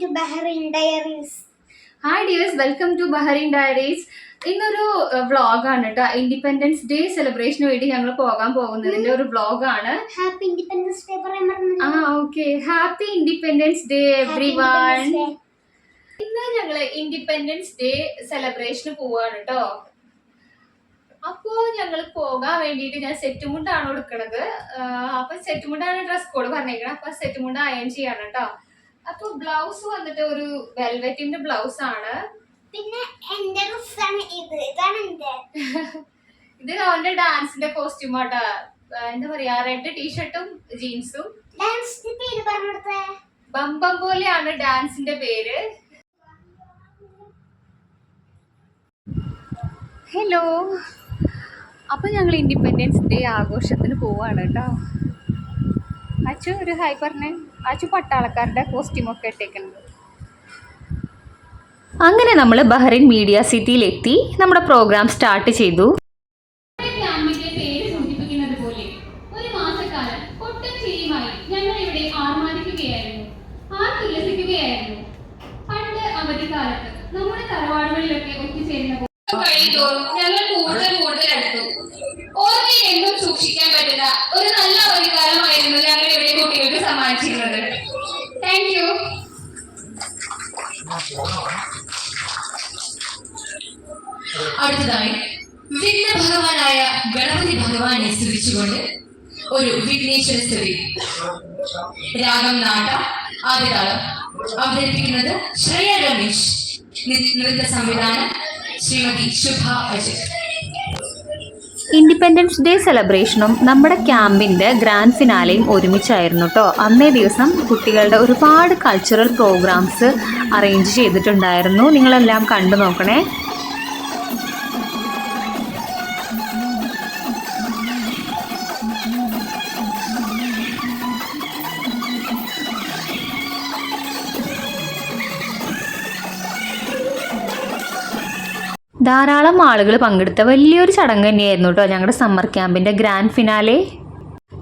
to Bahrain diaries hi dears welcome to Bahrain diaries ഇന്നൊരു വ്ളോഗാണ് കേട്ടോ ഇൻഡിപെൻഡൻസ് ഡേ സെലിബ്രേഷന് വേണ്ടി ഞങ്ങൾ പോകാൻ പോകുന്നതിന്റെ ഒരു വ്ളോഗാണ് ഹാപ്പി ഇൻഡിപെൻഡൻസ് ഡേ പറയാൻ ആ okay happy independence day everyone ഇന്ന് ഞങ്ങൾ ഇൻഡിപെൻഡൻസ് ഡേ സെലിബ്രേഷന് പോവാണ് കേട്ടോ അപ്പോ ഞങ്ങൾ പോകാൻ വേണ്ടിയിട്ട് ഞാൻ സെറ്റ് മുണ്ടാണ് കൊടുക്കണത് അപ്പൊ സെറ്റ് മുണ്ടാണ് ഡ്രസ് കോഡ് പറഞ്ഞേക്കണം. അപ്പൊ സെറ്റ് മുണ്ട് അയൺ ചെയ്യാണ് കേട്ടോ അപ്പൊ ബ്ലൗസ് വന്നിട്ട് ഒരു വെൽവെറ്റിന്റെ ബ്ലൗസ് ആണ്. പിന്നെ എന്റെ ഡ്രസ്സാണ് ഇത്. ഇതാണ് എന്റെ. ഇത് അവന്റെ ഡാൻസിന്റെ കോസ്റ്റ്യൂം ആട്ടാ. എന്താ പറയാ റെഡ് ടീഷർട്ടും ജീൻസും ഡാൻസിന്റെ പേര് പറഞ്ഞെടുത്തേ ബമ്പം പോലെയാണ് ഡാൻസിന്റെ പേര്. ഹലോ അപ്പൊ ഞങ്ങൾ ഇൻഡിപെൻഡൻസ് ഡേ ആഘോഷത്തിന് പോവാണ് കേട്ടോ. അച്ഛൻ ഒരു ഹൈ പറഞ്ഞേ. അച്ചു പട്ടാളക്കാരുടെ കോസ്റ്റ്യൂമൊക്കെ ഇട്ടേക്കുന്നത്. അങ്ങനെ നമ്മൾ ബഹ്റിൻ മീഡിയ സിറ്റിയിലെത്തി നമ്മുടെ പ്രോഗ്രാം സ്റ്റാർട്ട് ചെയ്തു. പണ്ട് അവധിക്കാലത്ത് നമ്മുടെ തറവാടുകളിലൊക്കെ ഒത്തുചേരുന്ന സൂക്ഷിക്കാൻ പറ്റുന്ന ഒരു നല്ല ഇവിടെ അടുത്തതായി വിഘ്ന ഭഗവാനായ ഗണപതി ഭഗവാനെ സ്തുതിച്ചുകൊണ്ട് ഒരു വിഘ്നേശ്വര സ്തുതി. രാഗം നാട്ട ആദ്യതാളം അവതരിപ്പിക്കുന്നത് ശ്രേയ രമേശ് നൃത്ത സംവിധാനം ഇൻഡിപെൻഡൻസ് ഡേ സെലിബ്രേഷനും നമ്മുടെ ക്യാമ്പിന്റെ ഗ്രാൻഡ് ഫിനാലെയും ഒരുമിച്ചായിരുന്നു കേട്ടോ അന്നേ ദിവസം കുട്ടികളുടെ ഒരുപാട് കൾച്ചറൽ പ്രോഗ്രാംസ് അറേഞ്ച് ചെയ്തിട്ടുണ്ടായിരുന്നു. നിങ്ങളെല്ലാം കണ്ടു നോക്കണേ. ധാരാളം ആളുകൾ പങ്കെടുത്ത വലിയൊരു ചടങ്ങ് തന്നെയായിരുന്നു കേട്ടോ ഞങ്ങളുടെ സമ്മർ ക്യാമ്പിന്റെ ഗ്രാൻഡ് ഫിനാലെ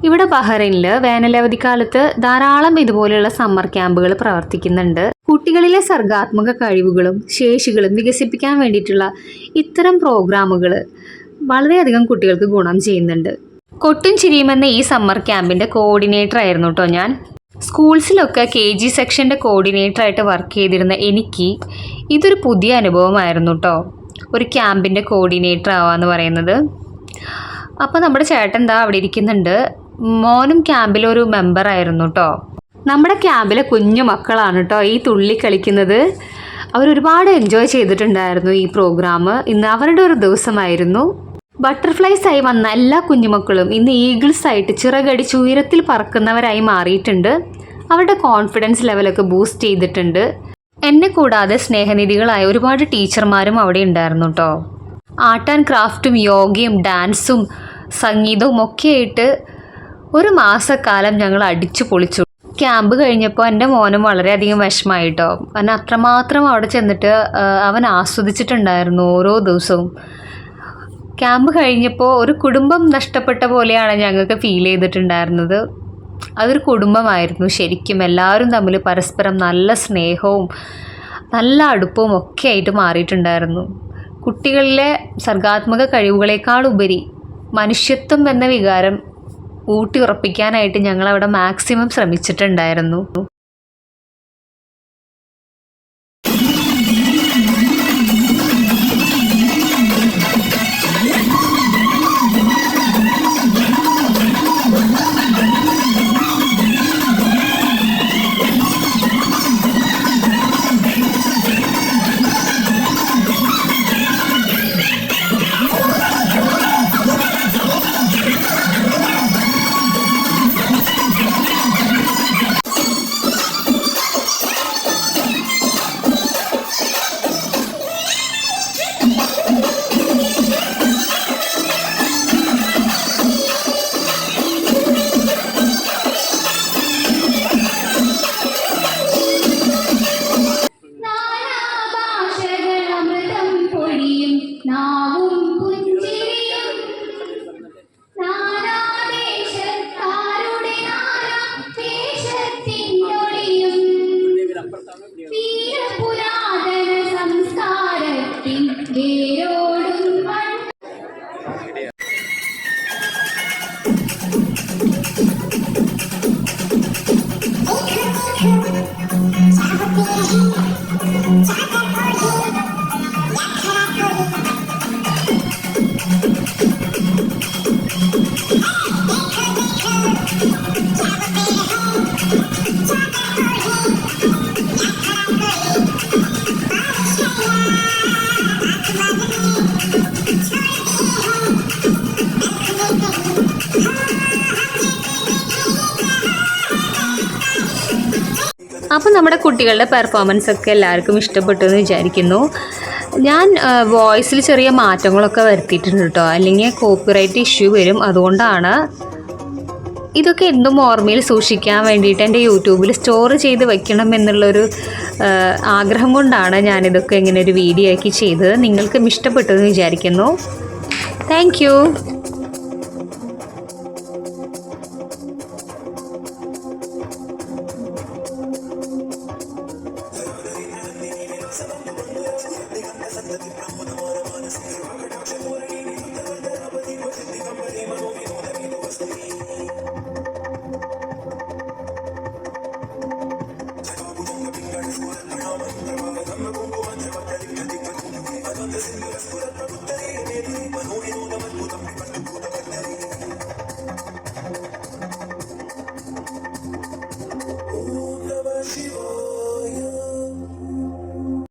ഇവിടെ ബഹ്റൈനിൽ വേനലവധിക്കാലത്ത് ധാരാളം ഇതുപോലെയുള്ള സമ്മർ ക്യാമ്പുകൾ പ്രവർത്തിക്കുന്നുണ്ട്. കുട്ടികളിലെ സർഗാത്മക കഴിവുകളും ശേഷികളും വികസിപ്പിക്കാൻ വേണ്ടിയിട്ടുള്ള ഇത്തരം പ്രോഗ്രാമുകൾ വളരെയധികം കുട്ടികൾക്ക് ഗുണം ചെയ്യുന്നുണ്ട്. കൊട്ടും ചിരിയുമെന്ന ഈ സമ്മർ ക്യാമ്പിന്റെ കോർഡിനേറ്റർ ആയിരുന്നു കേട്ടോ ഞാൻ. സ്കൂൾസിലൊക്കെ കെ ജി സെക്ഷന്റെ കോർഡിനേറ്ററായിട്ട് വർക്ക് ചെയ്തിരുന്ന എനിക്ക് ഇതൊരു പുതിയ അനുഭവമായിരുന്നു കേട്ടോ. ഒരു ക്യാമ്പിന്റെ കോർഡിനേറ്റർ ആവാന്ന് പറയുന്നത്. അപ്പോൾ നമ്മുടെ ചേട്ടൻ എന്താ അവിടെ ഇരിക്കുന്നുണ്ട്. മോനും ക്യാമ്പിലൊരു മെമ്പർ ആയിരുന്നു കേട്ടോ നമ്മുടെ ക്യാമ്പിലെ കുഞ്ഞു മക്കളാണ് കേട്ടോ ഈ തുള്ളി കളിക്കുന്നത്. അവരൊരുപാട് എൻജോയ് ചെയ്തിട്ടുണ്ടായിരുന്നു ഈ പ്രോഗ്രാം ഇന്ന് അവരുടെ ഒരു ദിവസമായിരുന്നു. ബട്ടർഫ്ലൈസ് ആയി വന്ന എല്ലാ കുഞ്ഞുമക്കളും ഇന്ന് ഈഗിൾസ് ആയിട്ട് ചിറകടിച്ച് ഉയരത്തിൽ പറക്കുന്നവരായി മാറിയിട്ടുണ്ട്. അവരുടെ കോൺഫിഡൻസ് ലെവലൊക്കെ ബൂസ്റ്റ് ചെയ്തിട്ടുണ്ട്. എന്നെ കൂടാതെ സ്നേഹനിധികളായ ഒരുപാട് ടീച്ചർമാരും അവിടെ ഉണ്ടായിരുന്നു കേട്ടോ ആർട്ട് ആൻഡ് ക്രാഫ്റ്റും യോഗയും ഡാൻസും സംഗീതവും ഒക്കെയായിട്ട് ഒരു മാസക്കാലം ഞങ്ങൾ അടിച്ചു പൊളിച്ചു. ക്യാമ്പ് കഴിഞ്ഞപ്പോൾ എന്റെ മോനും വളരെയധികം വിഷമായിട്ടോ അവൻ അത്രമാത്രം അവിടെ ചെന്നിട്ട് അവൻ ആസ്വദിച്ചിട്ടുണ്ടായിരുന്നു ഓരോ ദിവസവും. ക്യാമ്പ് കഴിഞ്ഞപ്പോൾ ഒരു കുടുംബം നഷ്ടപ്പെട്ട പോലെയാണ് ഞങ്ങൾക്ക് ഫീൽ ചെയ്തിട്ടുണ്ടായിരുന്നത്. അതൊരു കുടുംബമായിരുന്നു. ശരിക്കും എല്ലാവരും തമ്മിൽ പരസ്പരം നല്ല സ്നേഹവും നല്ല അടുപ്പവും ഒക്കെ ആയിട്ട് മാറിയിട്ടുണ്ടായിരുന്നു. കുട്ടികളിലെ സർഗാത്മക കഴിവുകളേക്കാൾ ഉപരി മനുഷ്യത്വം എന്ന വികാരം ഊട്ടി ഉറപ്പിക്കാനായിട്ട് ഞങ്ങളവിടെ മാക്സിമം ശ്രമിച്ചിട്ടുണ്ടായിരുന്നു. അപ്പോൾ നമ്മുടെ കുട്ടികളുടെ പെർഫോമൻസ് ഒക്കെ എല്ലാവർക്കും ഇഷ്ടപ്പെട്ടു എന്ന് വിചാരിക്കുന്നു. ഞാൻ വോയിസിൽ ചെറിയ മാറ്റങ്ങളൊക്കെ വരുത്തിയിട്ടുണ്ട് കേട്ടോ. അല്ലെങ്കിൽ കോപ്പിറൈറ്റ് ഇഷ്യൂ വരും. അതുകൊണ്ടാണ് ഇതൊക്കെ എന്തും ഓർമ്മയിൽ സൂക്ഷിക്കാൻ വേണ്ടിയിട്ട് എന്റെ യൂട്യൂബിൽ സ്റ്റോർ ചെയ്ത് വെക്കണം എന്നുള്ളൊരു ആഗ്രഹം കൊണ്ടാണ് ഞാനിതൊക്കെ ഇങ്ങനെ ഒരു വീഡിയോ ആക്കി ചെയ്തത്. നിങ്ങൾക്കും ഇഷ്ടപ്പെട്ടു എന്ന് വിചാരിക്കുന്നു. Thank Gracias.